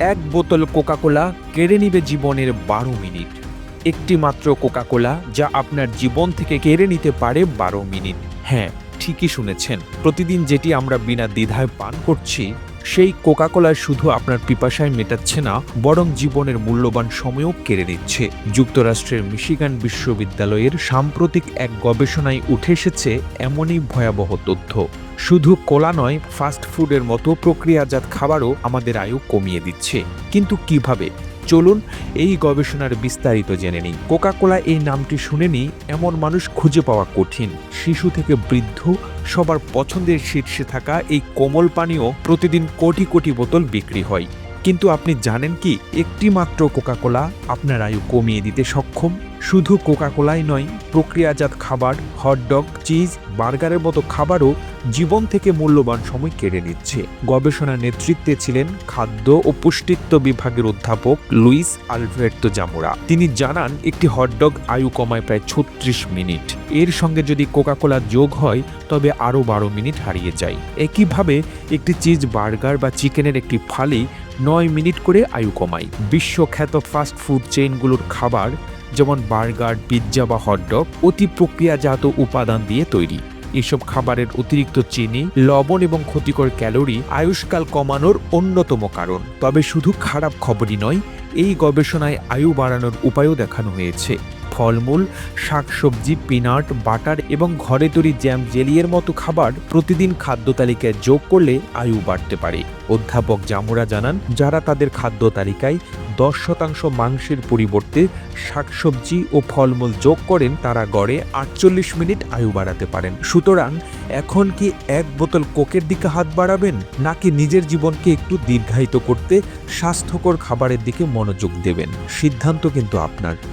এক বোতল কোকাকোলা কেড়ে নিবে জীবনের বারো মিনিট। একটি মাত্র কোকাকোলা যা আপনার জীবন থেকে কেড়ে নিতে পারে বারো মিনিট। হ্যাঁ ঠিকই শুনেছেন। প্রতিদিন যেটি আমরা বিনা দ্বিধায় পান করছি সেই কোকাকোলা শুধু আপনার পিপাসায় মেটাচ্ছে না, বরং জীবনের মূল্যবান সময়ও কেড়ে নিচ্ছে। যুক্তরাষ্ট্রের মিশিগান বিশ্ববিদ্যালয়ের সাম্প্রতিক এক গবেষণায় উঠে এসেছে এমনই ভয়াবহ তথ্য। শুধু কোলা নয়, ফাস্ট ফুডের মতো প্রক্রিয়াজাত খাবারও আমাদের আয়ু কমিয়ে দিচ্ছে। কিন্তু কীভাবে? চলুন এই গবেষণার বিস্তারিত জেনে নিই। কোকাকোলা এই নামটি শুনেনি এমন মানুষ খুঁজে পাওয়া কঠিন। শিশু থেকে বৃদ্ধ সবার পছন্দের শীর্ষে থাকা এই কোমল পানীয় প্রতিদিন কোটি কোটি বোতল বিক্রি হয়। কিন্তু আপনি জানেন কি একটি মাত্র কোকাকোলা আপনার আয়ু কমিয়ে দিতে সক্ষম। শুধু কোকাকোলাই নয়, প্রক্রিয়াজাত খাবার হটডগ চিজ বার্গারের মতো খাবারও জীবন থেকে মূল্যবান সময় কেড়ে নিচ্ছে। গবেষণা নেতৃত্বে ছিলেন খাদ্য ও পুষ্টিত্ব বিভাগের অধ্যাপক লুইস আলভের্তো জামুরা। তিনি জানান, একটি হটডগ আয়ু কমায় প্রায় ছত্রিশ মিনিট। এর সঙ্গে যদি কোকাকোলা যোগ হয়, তবে আরও বারো মিনিট হারিয়ে যায়। একইভাবে, একটি চিজ বার্গার বা চিকেনের একটি ফালি নয় মিনিট করে আয়ু কমায়। বিশ্বখ্যাত ফাস্ট ফুড চেইনগুলোর খাবার, যেমন বার্গার, পিৎজা বা হটডগ অতি প্রক্রিয়াজাত উপাদান দিয়ে তৈরি। এসব খাবারের অতিরিক্ত চিনি, লবণ এবং ক্ষতিকর ক্যালোরি আয়ুষ্কাল কমানোর অন্যতম কারণ। তবে শুধু খারাপ খবরই নয়, এই গবেষণায় আয়ু বাড়ানোর উপায়ও দেখানো হয়েছে। ফলমূল, শাকসবজি, পিনাট, বাটার এবং ঘরে তৈরি জ্যাম জেলিয়ের মতো খাবার প্রতিদিন খাদ্য তালিকায় যোগ করলে আয়ু বাড়তে পারে। অধ্যাপক জামুরা জানান, যারা তাদের খাদ্য তালিকায় দশ শতাংশ মাংসের পরিবর্তে শাকসবজি ও ফলমূল যোগ করেন, তারা গড়ে আটচল্লিশ মিনিট আয়ু বাড়াতে পারেন। সুতরাং, এখন কি এক বোতল কোকের দিকে হাত বাড়াবেন, নাকি নিজের জীবনকে একটু দীর্ঘায়িত করতে স্বাস্থ্যকর খাবারের দিকে মনোযোগ দেবেন? সিদ্ধান্ত কিন্তু আপনার।